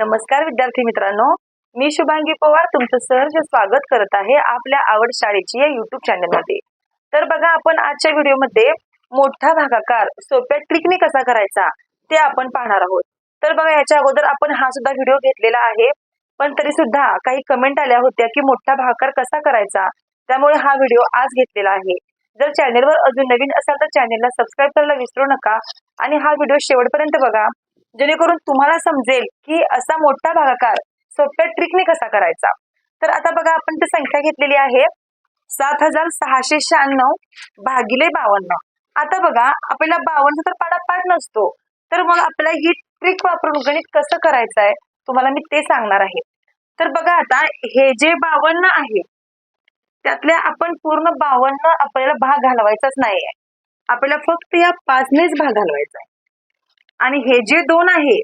नमस्कार विद्यार्थी मित्रांनो. मी शुभांगी पवार तुमचं सहर्ष स्वागत करत आहे आपल्या आवड शाळेची या युट्यूब चॅनलमध्ये तर बघा आपण आजच्या व्हिडिओमध्ये मोठा भागाकार सोप्या ट्रिकने कसा करायचा ते आपण पाहणार आहोत. तर बघा याच्या अगोदर आपण हा सुद्धा व्हिडिओ घेतलेला आहे. पण तरी सुद्धा काही कमेंट आल्या होत्या की मोठा भागाकार कसा करायचा त्यामुळे हा व्हिडिओ आज घेतलेला आहे. जर चॅनेलवर अजून नवीन असाल तर चॅनेलला सबस्क्राईब करायला विसरू नका. आणि हा व्हिडिओ शेवटपर्यंत बघा. जेणेकरून तुम्हाला समजेल की असा मोठा भागाकार सोप्या ट्रिकने कसा करायचा. तर आता बघा आपण ती संख्या घेतलेली आहे. सात हजार सहाशे शहाण्णव भागिले बावन्न. आता बघा आपल्याला बावन्न तर पाडापाठ नसतो. तर मग आपल्याला ही ट्रिक वापरून गणित कसं करायचं आहे तुम्हाला मी ते सांगणार आहे. तर बघा आता हे जे बावन्न आहे त्यातल्या आपण पूर्ण बावन्न आपल्याला भाग घालवायचाच नाहीये. आपल्याला फक्त या पाचनेच भाग घालवायचा आहे आणि हे जे दोन आहे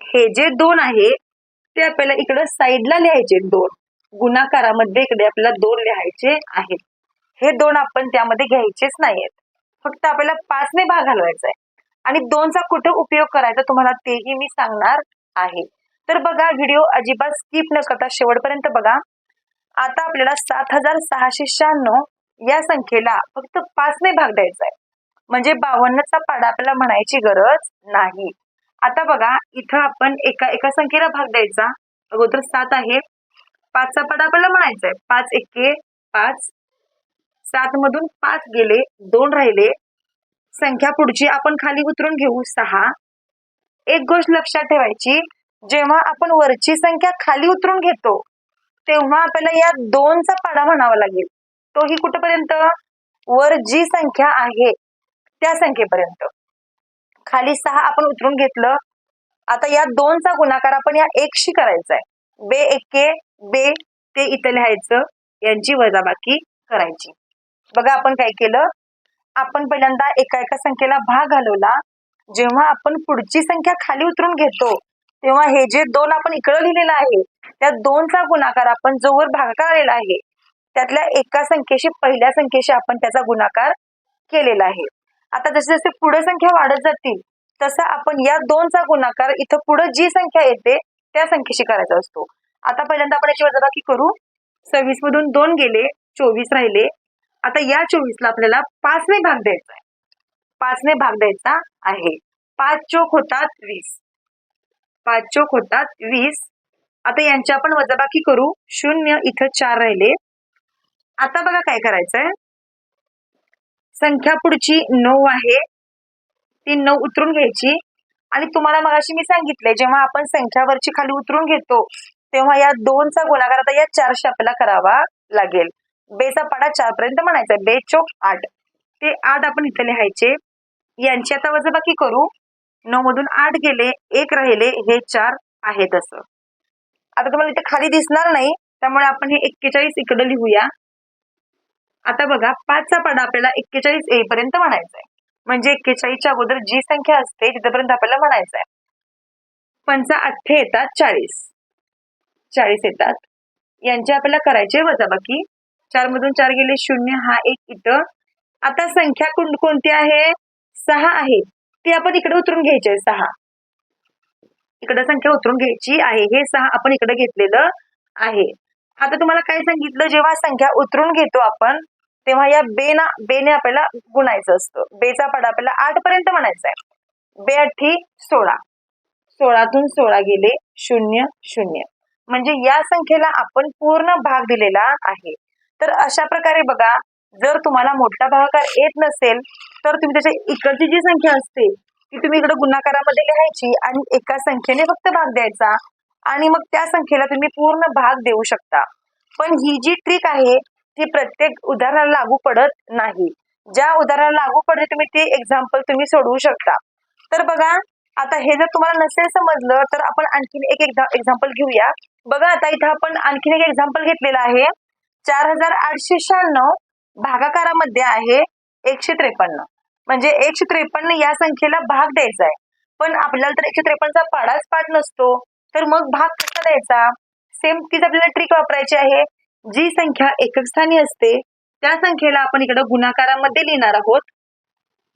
हे जे दोन आहे ते आपल्याला इकडं साईडला लिहायचे दोन. गुणाकारामध्ये इकडे आपल्याला दोन लिहायचे आहेत. हे दोन आपण त्यामध्ये घ्यायचेच नाहीयेत. फक्त आपल्याला पाचने भाग घालवायचा आहे आणि दोनचा कुठे उपयोग करायचा तुम्हाला तेही मी सांगणार आहे. तर बघा व्हिडिओ अजिबात स्किप न करता शेवटपर्यंत बघा. आता आपल्याला सात हजार सहाशे शहाण्णव या संख्येला फक्त पाचने भाग द्यायचा आहे म्हणजे बावन्नचा पाडा आपल्याला म्हणायची गरज नाही. आता बघा इथं आपण एका एका संख्येला भाग द्यायचा. अगोदर सात आहे. पाचचा पाडा आपल्याला म्हणायचा आहे पाच एके पाच. सात मधून पाच गेले दोन राहिले. संख्या पुढची आपण खाली उतरून घेऊ. सहा. एक गोष्ट लक्षात ठेवायची जेव्हा आपण वरची संख्या खाली उतरून घेतो तेव्हा आपल्याला या दोनचा पाडा म्हणावा लागेल. तोही कुठपर्यंत? वर जी संख्या आहे त्या संख्येपर्यंत. खाली सहा आपण उतरून घेतलं. आता या दोनचा गुणाकार आपण या एकशी करायचा आहे बे एके बे ते इथं लिहायचं. यांची वजाबाकी करायची. बघा आपण काय केलं? आपण पहिल्यांदा एका एका संख्येला भाग घालवला. जेव्हा आपण पुढची संख्या खाली उतरून घेतो तेव्हा हे जे दोन आपण इकडं लिहिलेलं आहे त्या दोनचा गुणाकार आपण जोवर भागाकार आलेला आहे त्यातल्या एका संख्येशी पहिल्या संख्येशी आपण त्याचा गुणाकार केलेला आहे. आता जसे जसे पुढे संख्या वाढत जातील तसं आपण या दोनचा गुणाकार इथं पुढे जी संख्या येते त्या संख्येशी करायचा असतो. आता पहिल्यांदा आपण याची वजाबाकी करू. सव्वीस मधून दोन गेले चोवीस राहिले. आता या चोवीसला आपल्याला पाचने भाग द्यायचा आहे. पाचने भाग द्यायचा आहे. पाच चोक होतात वीस. पाच चोक होतात वीस. आता यांची आपण वजाबाकी करू. शून्य इथं चार राहिले. आता बघा काय करायचंय. संख्या पुढची नऊ आहे. ती नऊ उतरून घ्यायची. आणि तुम्हाला मगाशी मी सांगितलंय जेव्हा आपण संख्यावरची खाली उतरून घेतो तेव्हा या दोनचा गुणाकार आता या चारशे आपल्याला करावा लागेल. बेचा पाडा चार पर्यंत म्हणायचा बे चोक आठ. ते आठ आपण इथे लिहायचे. यांची आता वजाबाकी करू. नऊ मधून आठ गेले एक राहिले हे चार आहेत तसं. आता तुम्हाला इथे खाली दिसणार नाही त्यामुळे आपण हे एक्केचाळीस इकडे लिहूया. आता बघा पाचचा पाडा आपल्याला एक्केचाळीस येईपर्यंत म्हणायचा आहे म्हणजे एक्केचाळीसच्या अगोदर जी संख्या असते तिथपर्यंत आपल्याला म्हणायचं आहे पंचा अठ्ठे येतात चाळीस. चाळीस येतात. यांची आपल्याला करायचे वजाबाकी. चार मधून चार गेले शून्य हा एक इथं. आता संख्या कोण- कोणती आहे? सहा आहे. ती आपण इकडे उतरून घ्यायची आहे सहा. इकडे संख्या उतरून घ्यायची आहे. हे सहा आपण इकडे घेतलेलं आहे. आता तुम्हाला काय सांगितलं? जेव्हा संख्या उतरून घेतो आपण तेव्हा या बेना बेने आपल्याला गुणायचं असतं. बेचा पाडा आपल्याला आठ पर्यंत म्हणायचा आहे बे अठ्ठी सोळा. सोळातून सोळा गेले शून्य शून्य. म्हणजे या संख्येला आपण पूर्ण भाग दिलेला आहे. तर अशा प्रकारे बघा जर तुम्हाला मोठा भागाकार येत नसेल तर तुम्ही त्याच्या इकडची जी संख्या असते ती तुम्ही इकडे गुणाकारामध्ये लिहायची आणि एका संख्येने फक्त भाग द्यायचा. आणि मग त्या संख्येला तुम्ही पूर्ण भाग देऊ शकता. पण ही जी ट्रिक आहे ती प्रत्येक उदाहरणाला लागू पडत नाही. ज्या उदाहरणाला लागू पडते तुम्ही ती एक्झाम्पल तुम्ही सोडवू शकता. तर बघा आता हे जर तुम्हाला नसेल समजलं तर आपण आणखीन एक एक्झाम्पल घेऊया. बघा आता इथं आपण आणखीन एक एक्झाम्पल घेतलेलं आहे. चार हजार आठशे शहाण्णव भागाकारामध्ये आहे एकशे त्रेपन्न. म्हणजे एकशे त्रेपन्न या संख्येला भाग द्यायचा आहे. पण आपल्याला तर एकशे त्रेपन्नचा पाडाच पाठ नसतो. तर मग भाग कसा द्यायचा? सेम तीच आपल्याला ट्रिक वापरायची आहे. जी संख्या एककस्थानी असते त्या संख्येला आपण इकडे गुणाकारामध्ये लिहिणार आहोत.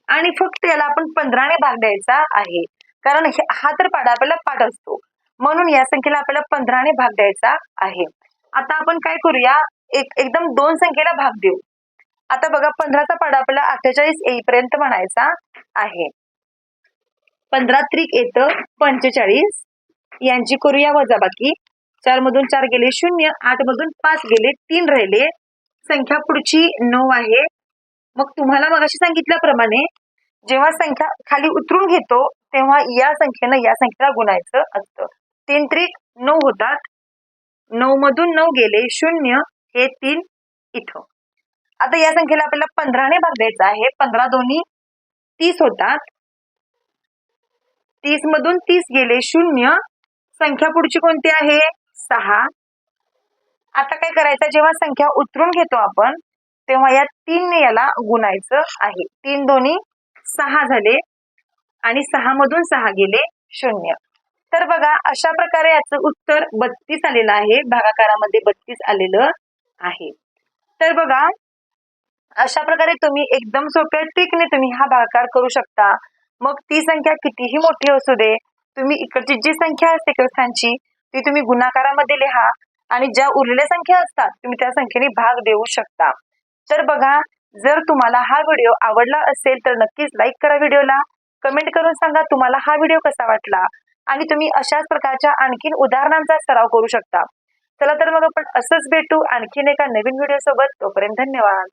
आणि फक्त याला आपण पंधराने भाग द्यायचा आहे. कारण हा तर पाडा आपल्याला पाठ असतो. म्हणून या संख्येला आपल्याला पंधराने भाग द्यायचा आहे. आता आपण काय करूया? एक एकदम दोन संख्येला भाग देऊ. आता बघा पंधराचा पाडा आपल्याला अठ्ठेचाळीस येईपर्यंत म्हणायचा आहे. पंधरा त्रिक येतं पंचेचाळीस. यांची करूया वजाबाकी. चार मधून चार गेले शून्य. आठ मधून पाच गेले तीन राहिले. संख्या पुढची नऊ आहे. मग तुम्हाला मगाशी सांगितल्याप्रमाणे जेव्हा संख्या खाली उतरून घेतो तेव्हा या संख्येनं या संख्येला गुणायचं असतं. तीन त्रिक नऊ होतात. नऊ मधून नऊ गेले शून्य हे तीन इथं. आता या संख्येला आपल्याला पंधराने भाग द्यायचा आहे. पंधरा दोन्ही तीस होतात. तीस मधून तीस गेले शून्य. संख्या पुढची कोणती आहे? सहा. आता काय करायचं? जेव्हा संख्या उतरून घेतो आपण तेव्हा या तीन याला गुणायचं आहे. तीन दोन्ही सहा झाले आणि सहा मधून सहा गेले शून्य. तर बघा अशा प्रकारे याचं उत्तर बत्तीस आलेलं आहे. भागाकारामध्ये बत्तीस आलेलं आहे. तर बघा अशा प्रकारे तुम्ही एकदम सोप्या ट्रिकने तुम्ही हा भागाकार करू शकता. मग ती संख्या कितीही मोठी असू दे तुम्ही इकडची जी संख्या असते क्रस्थांची ती तुम्ही गुणाकारामध्ये लिहा आणि ज्या उरलेल्या संख्या असतात तुम्ही त्या संख्येने भाग देऊ शकता. तर बघा जर तुम्हाला हा व्हिडिओ आवडला असेल तर नक्कीच लाईक करा व्हिडिओला. कमेंट करून सांगा तुम्हाला हा व्हिडिओ कसा वाटला? आणि तुम्ही अशाच प्रकारच्या आणखीन उदाहरणांचा सराव करू शकता. चला तर मग आपण असंच भेटू आणखीन एका नवीन व्हिडिओ सोबत तोपर्यंत धन्यवाद.